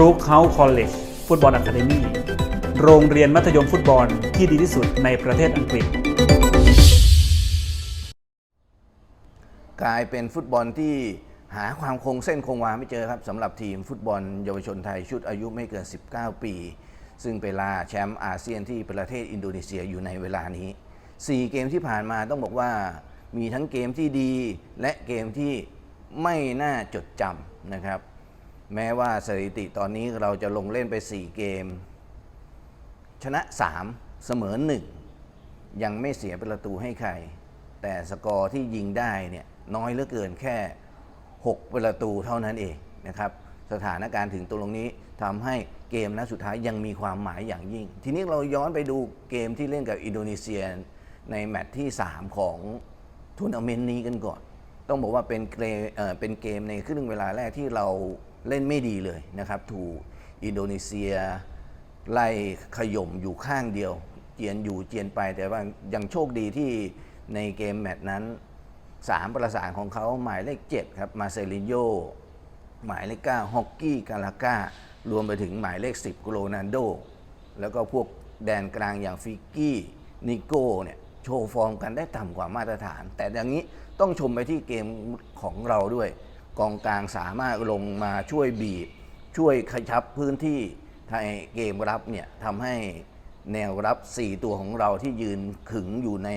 รูคเฮาคอลเลจฟุตบอลอะคาเดมี่โรงเรียนมัธยมฟุตบอลที่ดีที่สุดในประเทศอังกฤษ กลายเป็นฟุตบอลที่หาความคงเส้นคงวาไม่เจอครับสำหรับทีมฟุตบอลเยาวชนไทยชุดอายุไม่เกิน 19 ปี ซึ่งเป็นล่าแชมป์อาเซียนที่ประเทศอินโดนีเซียอยู่ในเวลานี้ 4 เกมที่ผ่านมาต้องบอกว่ามีทั้งเกมที่ดีและเกมที่ไม่น่าจดจำนะครับ แม้ว่าสถิติตอนนี้เราจะลงเล่นไป 4 เกม ชนะ 3 เสมอ 1 ยังไม่เสียประตูให้ใคร แต่สกอร์ที่ยิงได้เนี่ยน้อยเหลือเกินแค่ 6 ประตูเท่านั้นเองนะครับ สถานการณ์ถึงตรงนี้ทำให้เกมนัดสุดท้ายยังมีความหมายอย่างยิ่ง ทีนี้เราย้อนไปดูเกมที่เล่นกับอินโดนีเซียในแมตช์ที่ 3 ของทัวร์นาเมนต์นี้กันก่อน ต้องบอกว่าเป็นเกมเเป็นเกมในครึ่งเวลาแรกที่เรา เล่นไม่ดีเลยนะครับถูกอินโดนีเซีย ไล่ขย่มอยู่ข้างเดียว เจียนอยู่เจียนไปแต่ว่ายังโชคดีที่ในเกมแมตช์นั้นสามประสานของเขาหมายเลข 7 ครับ มาเซลินโยหมายเลข 9 ฮอกกี้กาลาก้ารวมไปถึงหมายเลข 10โรนันโด แล้วก็พวกแดนกลางอย่างฟิกกี้ นิโก้เนี่ยโชว์ฟอร์มกันได้ต่ำกว่ามาตรฐาน แต่อย่างนี้ต้องชมไปที่เกมของเราด้วย กองกลางสามารถลงมาช่วยบีบ ช่วยขยับพื้นที่ในเกมรับเนี่ยทำให้แนวรับ 4 ตัวของเราที่ยืนขึงอยู่ใน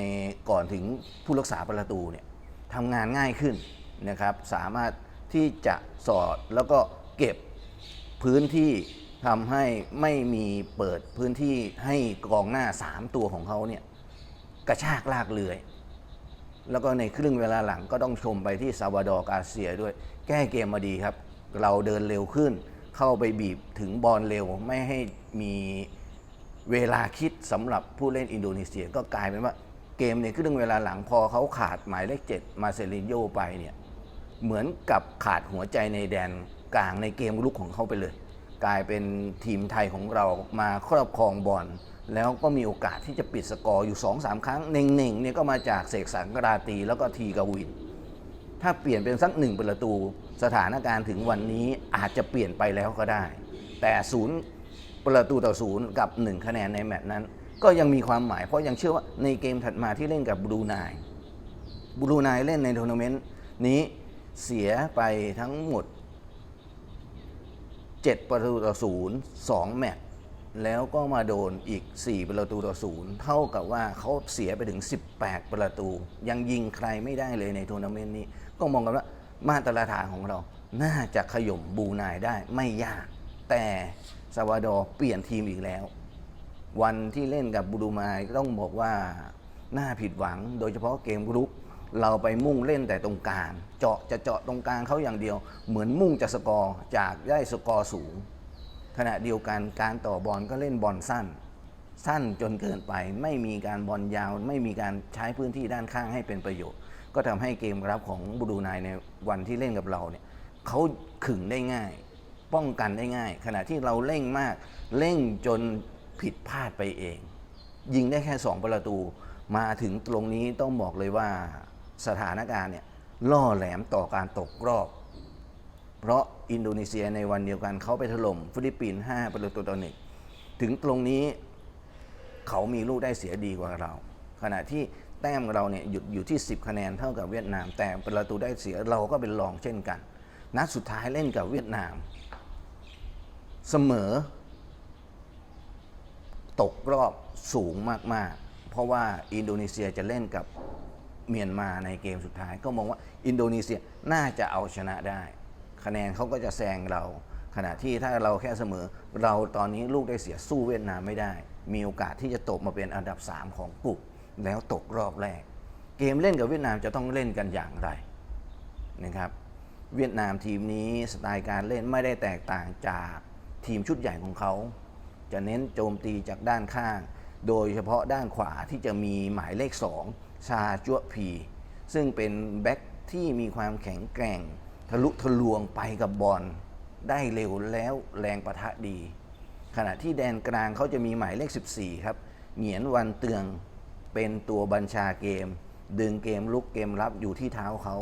ก่อนถึงผู้รักษาประตูเนี่ยทำงานง่ายขึ้นนะครับสามารถที่จะสอดแล้วก็เก็บพื้นที่ทำให้ไม่มีเปิดพื้นที่ให้กองหน้า 3 ตัวของเขาเนี่ยกระชากลากเลือย แล้วก็ในครึ่งเวลาหลังก็ต้องชมไปที่ซาวาดอร์กาเซียด้วย แก้เกมมาดีครับ เราเดินเร็วขึ้น เข้าไปบีบถึงบอลเร็ว ไม่ให้มีเวลาคิดสำหรับผู้เล่นอินโดนีเซีย ก็กลายเป็นว่าเกมในครึ่งเวลาหลังพอเขาขาดหมายเลขเจ็ดมาเซลินโยไปเนี่ยเหมือนกับขาดหัวใจในแดนกลางในเกมลุกของเขาไปเลย กลายเป็นทีมไทยของเรามาครอบครองบอล แล้วก็มีโอกาสที่จะปิดสกอร์อยู่ 2-3 ครั้งเน่งๆเนี่ยก็มาจากเสกสรรกราตี แล้วก็ทีกวิน ถ้าเปลี่ยนเป็นสักหนึ่งประตู สถานการณ์ถึงวันนี้อาจจะเปลี่ยนไปแล้วก็ได้ แต่ศูนย์ประตูต่อศูนย์กับ 1 คะแนนในแมตช์นั้น ก็ยังมีความหมายเพราะยังเชื่อว่าในเกมถัดมาที่เล่นกับบรูไนบรูไนเล่นในทัวร์นาเมนต์นี้เสียไปทั้งหมด 7 ประตูต่อศูนย์2แมตช์ แล้วก็มาโดนอีก 4 ประตูต่อศูนย์เท่ากับว่าเขาเสียไปถึง 18 ประตู ยังยิงใครไม่ได้เลยในทัวร์นาเมนต์นี้ ก็มองกันว่ามาตรฐานของเรา น่าจะขย่มบรูไนได้ไม่ยาก แต่ซาวาดอร์เปลี่ยนทีมอีกแล้ว วันที่เล่นกับบูรูไนก็ต้องบอกว่าน่าผิดหวัง โดยเฉพาะเกมรุกเราไปมุ่งเล่นแต่ตรงกลางเจาะจะเจาะตรงกลางเขาอย่างเดียว เหมือนมุ่งจะสกอร์จากได้สกอร์สูง ขณะเดียวกันการต่อบอลก็เล่นบอลสั้น สั้นจนเกินไป ไม่มีการบอลยาว ไม่มีการใช้พื้นที่ด้านข้างให้เป็นประโยชน์ ก็ทำให้เกมรับของบูรูไนในวันที่เล่นกับเราเนี่ยเขาขึงได้ง่าย ป้องกันได้ง่าย ขณะที่เราเร่งมากเร่งจนผิดพลาดไปเอง ยิงได้แค่ 2 ประตูมาถึงตรงนี้ต้องบอกเลยว่าสถานการณ์เนี่ยล่อแหลมต่อการตกรอบ เพราะอินโดนีเซียในวันเดียวกันเขาไปถล่มฟิลิปปินส์5ประตูต่อหนึ่งถึงตรงนี้เขามีลูกได้เสียดีกว่าเรา ขณะที่แต้มเราเนี่ยหยุดอยู่ที่ 10 คะแนนเท่ากับเวียดนาม แต่ประตูได้เสียเราก็เป็นรองเช่นกัน นัดสุดท้ายเล่นกับเวียดนาม เสมอ ตกรอบสูงมากๆ เพราะว่าอินโดนีเซียจะเล่นกับเมียนมาในเกมสุดท้าย ก็มองว่าอินโดนีเซียน่าจะเอาชนะได้ คะแนนเขาก็จะแซงเรา ขณะที่ถ้าเราแค่เสมอ เราตอนนี้ลูกได้เสียสู้เวียดนามไม่ได้ มีโอกาสที่จะตกมาเป็นอันดับ 3 ของกลุ่มแล้วตกรอบแรก เกมเล่นกับเวียดนามจะต้องเล่นกันอย่างไรนะครับเวียดนามทีมนี้สไตล์การเล่นไม่ได้แตกต่างจากทีมชุดใหญ่ของเขา จะเน้นโจมตีจากด้านข้าง โดยเฉพาะด้านขวาที่จะมีหมายเลข 2 ชาจั่วพี ซึ่งเป็นแบ็คที่มีความแข็งแกร่ง ทะลุทะลวงไปกับบอลได้เร็วแล้วแรงประทะดี ขณะที่แดนกลางเขาจะมีหมายเลข 14 ครับ เหงียนวันเตืองเป็นตัวบัญชาเกม ดึงเกมลุกเกมรับอยู่ที่เท้าเขา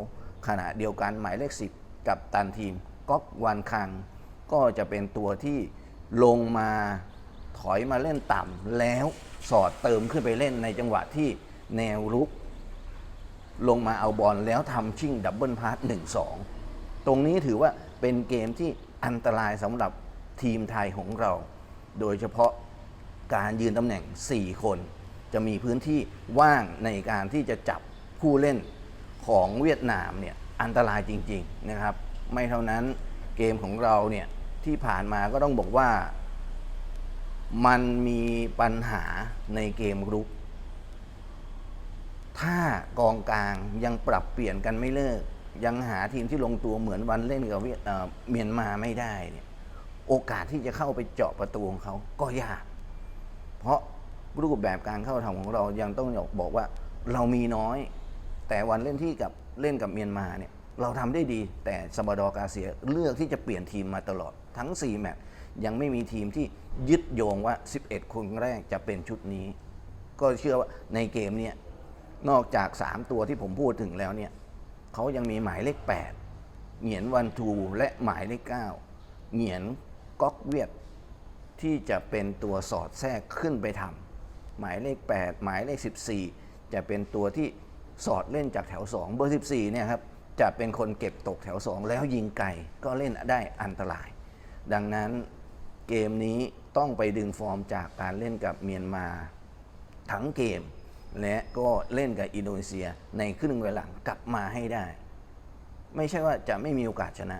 ขณะเดียวกันหมายเลข 10 กับตันทีมก๊อกวันคัง ก็จะเป็นตัวที่ลงมาถอยมาเล่นต่ำแล้วสอดเติมขึ้นไปเล่นในจังหวะที่แนวรุก ลงมาเอาบอลแล้วทำชิ่งดับเบิลพาสหนึ่งสอง ตรงนี้ถือว่าเป็นเกมที่อันตรายสำหรับทีมไทยของเรา โดยเฉพาะการยืนตำแหน่ง 4 คน จะมีพื้นที่ว่างในการที่จะจับผู้เล่นของเวียดนามเนี่ยอันตรายจริงๆนะครับ ไม่เท่านั้นเกมของเราเนี่ยที่ผ่านมาก็ต้องบอกว่า มันมีปัญหาในเกมรุก ถ้ากองกลางยังปรับเปลี่ยนกันไม่เลิก ยังหาทีมที่ลงตัวเหมือนวันเล่นกับเมียนมาไม่ได้เนี่ยโอกาสที่จะเข้าไปเจาะประตูของเขาก็ยาก เพราะรูปแบบการเข้าทำของเรายังต้องบอกว่าเรามีน้อย แต่วันเล่นที่กับเล่นกับเมียนมาเนี่ยเราทำได้ดี แต่สมบดอกาเซียเลือกที่จะเปลี่ยนทีมมาตลอดทั้ง 4 แมตช์ยังไม่มีทีมที่ยึดโยงว่า 11 คนแรกจะเป็นชุดนี้ ก็เชื่อว่าในเกมเนี่ยนอกจาก 3 ตัวที่ผมพูดถึงแล้วเนี่ย เขายังมีหมายเลข 8 เหงียนวันทูและหมายเลข 9 เหงียนก๊อกเวียดที่จะเป็นตัวสอดแทรกขึ้นไปทำหมายเลข 8 หมายเลข 14 จะเป็นตัวที่สอดเล่นจากแถว 2 เบอร์ 14เนี่ยครับจะเป็นคนเก็บตกแถว 2 แล้วยิงไกลก็เล่นได้อันตราย ดังนั้นเกมนี้ต้องไปดึงฟอร์มจากการเล่นกับเมียนมา ทั้งเกม และก็เล่นกับอินโดนีเซียในครึ่งเวลาหลังกลับมาให้ได้ ไม่ใช่ว่าจะไม่มีโอกาสชนะ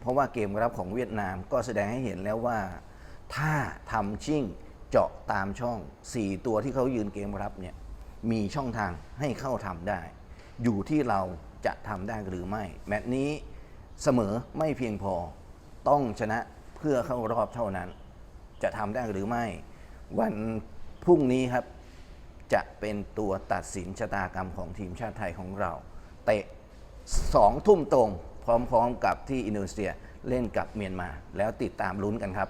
เพราะว่าเกมรับของเวียดนามก็แสดงให้เห็นแล้วว่า ถ้าทำชิ่งเจาะตามช่อง 4 ตัวที่เขายืนเกมรับเนี่ยมีช่องทางให้เข้าทำได้ อยู่ที่เราจะทำได้หรือไม่ แมตช์นี้เสมอไม่เพียงพอต้องชนะเพื่อเข้ารอบเท่านั้น จะทำได้หรือไม่ วันพรุ่งนี้ครับ จะเป็นตัวตัดสินชะตากรรมของทีมชาติไทยของเรา เตะสองทุ่มตรง พร้อมๆกับที่อินโดนีเซียเล่นกับเมียนมา แล้วติดตามลุ้นกันครับ